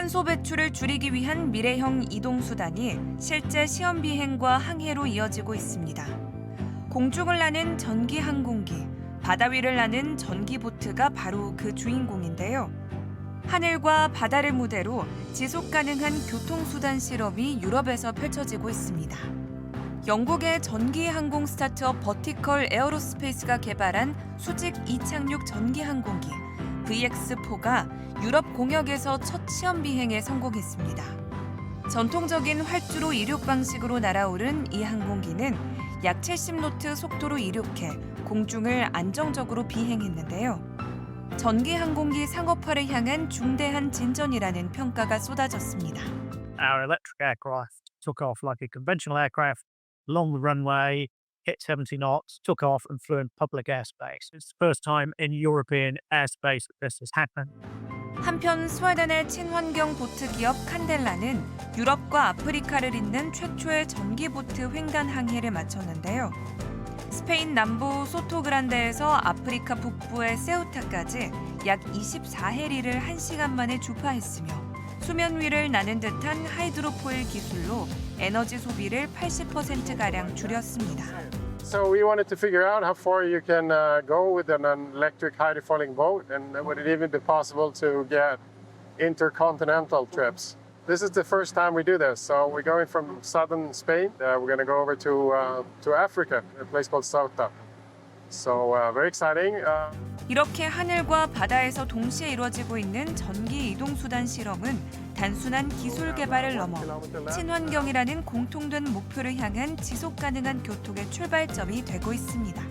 탄소 배출을 줄이기 위한 미래형 이동 수단이 실제 시험 비행과 항해로 이어지고 있습니다. 공중을 나는 전기 항공기, 바다 위를 나는 전기 보트가 바로 그 주인공인데요. 하늘과 바다를 무대로 지속 가능한 교통 수단 실험이 유럽에서 펼쳐지고 있습니다. 영국의 전기 항공 스타트업 버티컬 에어로스페이스가 개발한 수직 이착륙 전기 항공기 VX4가 유럽 공역에서 첫 시험 비행에 성공했습니다. 전통적인 활주로 이륙 방식으로 날아오른 이 항공기는 약 70노트 속도로 이륙해 공중을 안정적으로 비행했는데요. 전기 항공기 상업화를 향한 중대한 진전이라는 평가가 쏟아졌습니다. our electric aircraft took off like a conventional aircraft along the runway, hit 70 knots, took off and flew in public airspace. It's the first time in European airspace that this has happened. 한편 스웨덴의 친환경 보트 기업 칸델라는 유럽과 아프리카를 잇는 최초의 전기 보트 횡단 항해를 마쳤는데요. 스페인 남부 소토그란데에서 아프리카 북부의 세우타까지 약 24해리를 1시간 만에 주파했으며 수면 위를 나는 듯한 하이드로포일 기술로 에너지 소비를 80%가량 줄였습니다. So we wanted to figure out how far you can uh, go with an electric hydrofoiling boat, and would it even be possible to get intercontinental trips? This is the first time we do this. So we're going from southern Spain. Uh, we're going to go over to uh, to Africa, a place called Ceuta. So uh, very exciting. Uh, 이렇게 하늘과 바다에서 동시에 이루어지고 있는 전기 이동 수단 실험은 단순한 기술 개발을 넘어 친환경이라는 공통된 목표를 향한 지속 가능한 교통의 출발점이 되고 있습니다.